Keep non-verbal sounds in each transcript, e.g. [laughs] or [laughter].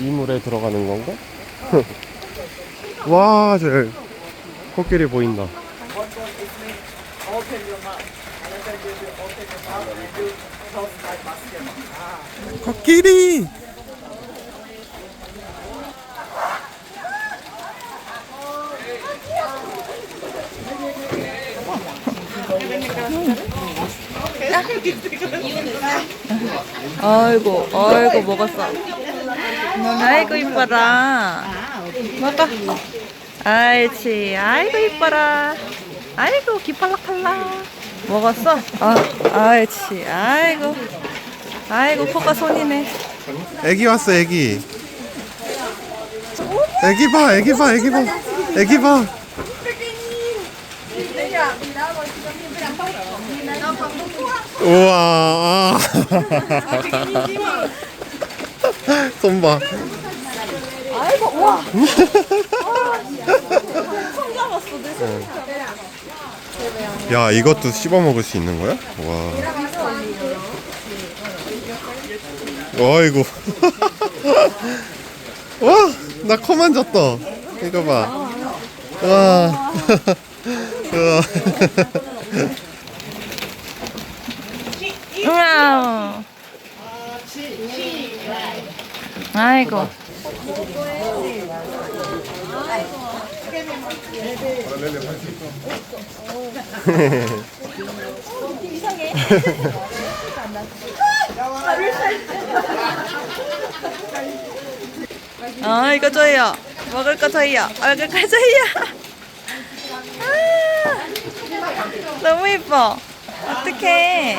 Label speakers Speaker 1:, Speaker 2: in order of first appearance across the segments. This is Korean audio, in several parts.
Speaker 1: 이
Speaker 2: 물에 들어가는 건가? 와, 저 코끼리 보인다.
Speaker 1: Mouth.
Speaker 3: 아이고, 아이고, 먹었어. 아이고, 이뻐라. 먹어. 아이치, 아이고, 이뻐라. 아이고, 기팔락팔락. 먹었어? 아, 아이치, 아이고. 아이고, 코가 손이네.
Speaker 2: 애기 왔어, 애기. 애기 봐, 애기 봐, 애기 봐. 애기 봐. 우와. 손 봐.
Speaker 3: 아이고, 와.
Speaker 2: 야, 이것도 씹어 먹을 수 있는 거야? 와. 어이구. [laughs] 와, 나 코 만졌다. 이거 봐. 와. [laughs] 우와.
Speaker 3: 우와. 아이고. 아, 이거 줘요. 먹을 거 줘요. 먹을 거 줘요. 아, 너무 예뻐. 어떡해.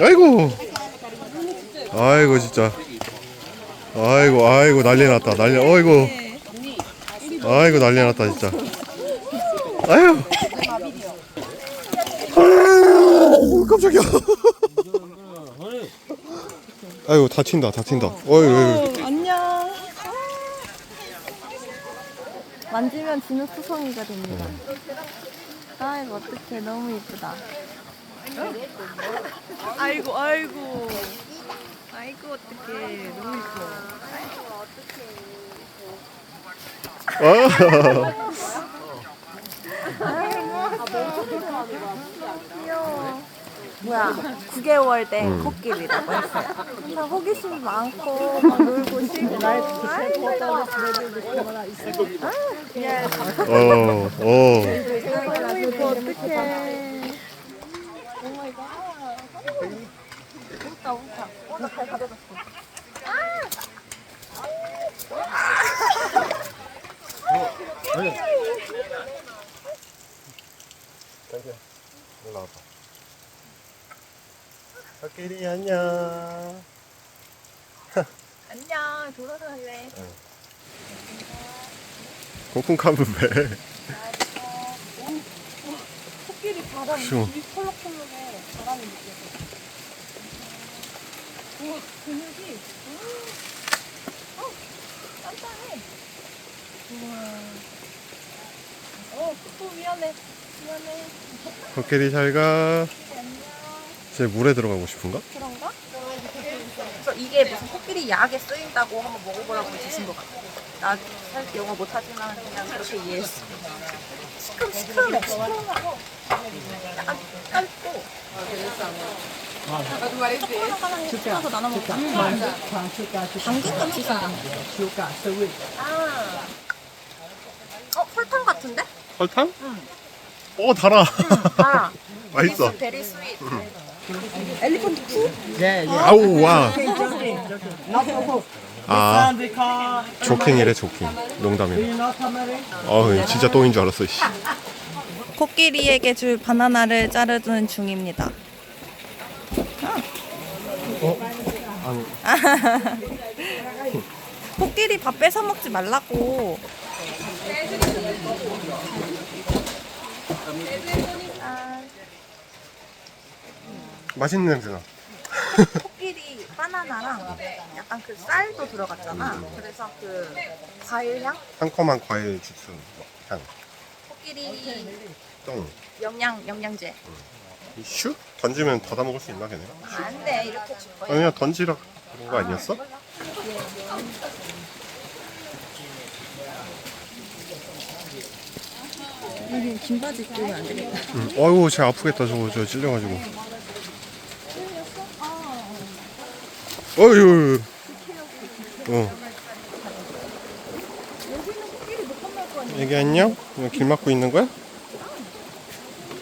Speaker 3: 아이고.
Speaker 2: 아이고 진짜. 아이고 아이고 난리 났다 난리. 어이구. 아이고 난리 났다 진짜. 아유. 아유 깜짝이야. 아이고 다친다 다친다. 어이 어이.
Speaker 3: 안녕. 만지면 진흙투성이가 됩니다. 아이고, 어떡해. 너무 예쁘다. 아이고, 아이고. 아이고, 어떡해. 너무 예뻐.
Speaker 2: 아.
Speaker 3: 뭐야, 9개월 된 코끼리라고 했어요. 다 호기심이 많고, 막 놀고 싶고. 아이고,
Speaker 2: 어. 어.
Speaker 3: 너무 예뻐, 어떡해.
Speaker 2: 코끼리 안녕.
Speaker 3: 안녕, 돌아서 할래.
Speaker 2: 공쿵카면 배.
Speaker 3: 코끼리 바람
Speaker 2: 쉬워.
Speaker 3: 입이 펄럭펄럭 해. 바람이 느껴져. 오, 근육이. 어, 단단해. 우와. 어, 또 미안해. 미안해.
Speaker 2: 코끼리 잘 가. 쟤 물에 들어가고 싶은가?
Speaker 3: 그런가? 그래서 이게 무슨 코끼리 약에 쓰인다고 한번 먹어보라고 주신 것 같아. 나 영어 못하지만 그냥 그렇게 이해했어. 시큼 시큼해. 시큼하고 시큼해서 나눠 먹자. 당근같이 생겼네. 아. 어, 설탕 같은데?
Speaker 2: 설탕? 응. 오 달아. [laughs]
Speaker 3: 아.
Speaker 2: 맛있어.
Speaker 3: 베리 스윗.
Speaker 1: Yeah, yeah.
Speaker 2: 아우 와. 아
Speaker 1: And we call
Speaker 2: 조킹이래 조킹 농담이래? 어 진짜 똥인 줄 알았어 씨.
Speaker 3: 코끼리에게 줄 바나나를 자르는 중입니다. [laughs] 코끼리 밥 뺏어 먹지 말라고.
Speaker 2: 맛있는 냄새나
Speaker 3: 코끼리 바나나랑 약간 그 쌀도 들어갔잖아. 그래서 그 과일 향?
Speaker 2: 상큼한 과일 주스 향
Speaker 3: 코끼리
Speaker 2: 똥.
Speaker 3: 영양 영양제.
Speaker 2: 슈? 던지면 받아 먹을 수 있나 걔네?
Speaker 3: 안 돼 이렇게 줄 거야.
Speaker 2: 아니야 던지라 그런 거 아니었어?
Speaker 3: 긴 바지 입고 오면 안 되겠다.
Speaker 2: 응. 어이구 쟤 아프겠다 저거 저 찔려가지고 어휴 어 애기 안녕? 이거 길 막고 있는 거야?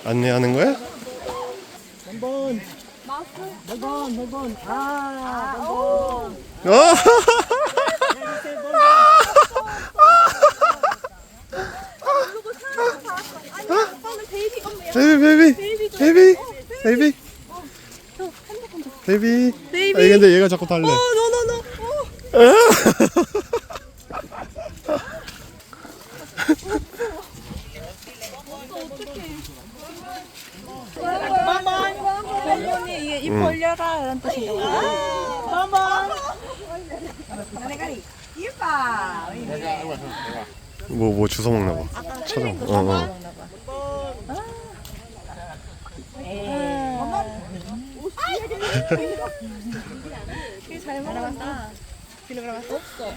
Speaker 2: 안내하는 거야?
Speaker 1: Bonbon. Bonbon, bonbon. Ah, bonbon.
Speaker 2: 어!
Speaker 1: There you say bonbon.
Speaker 2: 베이비 베이비 베이비 베이비 베이비 베이비 아니 근데 얘가 자꾸 달래
Speaker 3: 노노노. bonbon이 이게 입 벌려라 이런 뜻이죠.
Speaker 2: 뭐뭐 주워 먹나 봐. 찾아. 어어.
Speaker 3: 되게 잘 먹는다. 없어.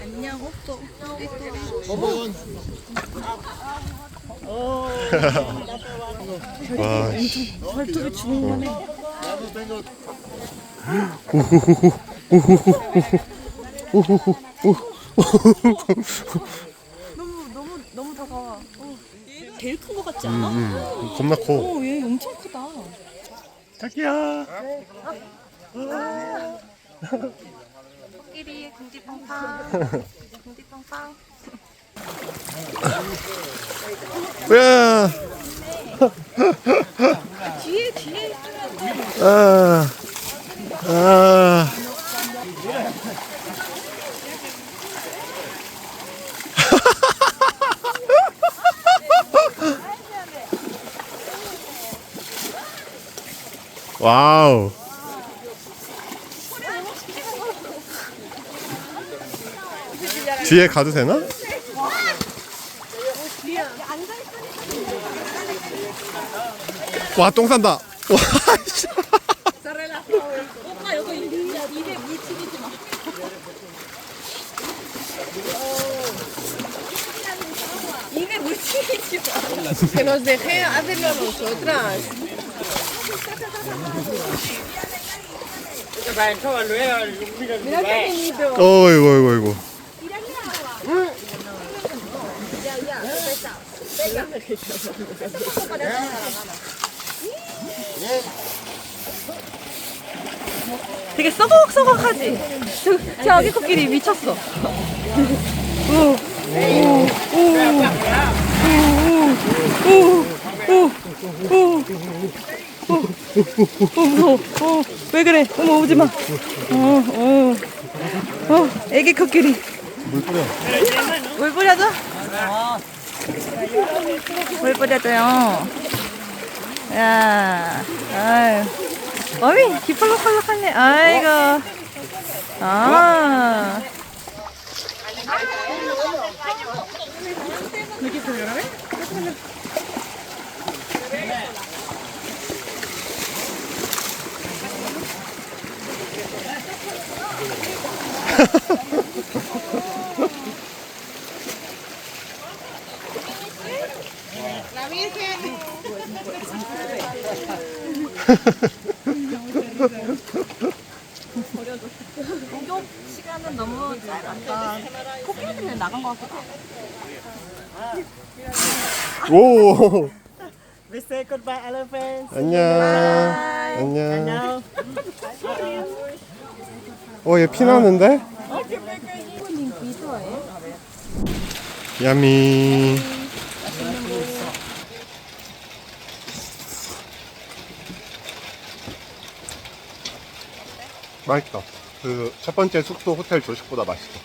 Speaker 3: 안녕 없어.
Speaker 2: 와 씨.
Speaker 3: 발톱이 죽은 거네. 너무 너무 너무 다가와. 제일 큰 거 같지 않아?
Speaker 2: 음, 겁나 커
Speaker 3: 오, 얘 엄청 크다.
Speaker 2: 자기야
Speaker 3: 코끼리 궁지팡팡. 궁지팡팡.
Speaker 2: 야
Speaker 3: 뒤에 뒤에
Speaker 2: 아, 아. 와우. 뒤에 가도 되나? 와, 똥 싼다. 와, 씨.
Speaker 3: 오빠 여기 입에 물 튀기지 마. 입에 물 튀기지 마.
Speaker 4: que nos deje hacerlo nosotras. Mira qué bonito.
Speaker 2: 어이구, 어이구, 어이구.
Speaker 3: 되게 썩어먹썩어하지? 저, 저 아기 코끼리 미쳤어. 어, 무서워. 어, 왜 그래? 어머, 오지 마. 어, 어. 어, 애기 코끼리.
Speaker 2: 물 뿌려.
Speaker 3: 물 뿌려줘? 물 뿌려줘요. 야, 아유. 어미, 기펄럭펄럭하네. 아이고. 아. [laughs] 버려줘. 시간은 너무 짧았다. 코끼리 때문에 나간 것 같기도 하고.
Speaker 2: 오.
Speaker 1: We say goodbye, elephants.
Speaker 2: 안녕. 안녕. 어, 얘 피나는데? 어? 야미. 맛있다. 그 첫 번째 숙소 호텔 조식보다 맛있어.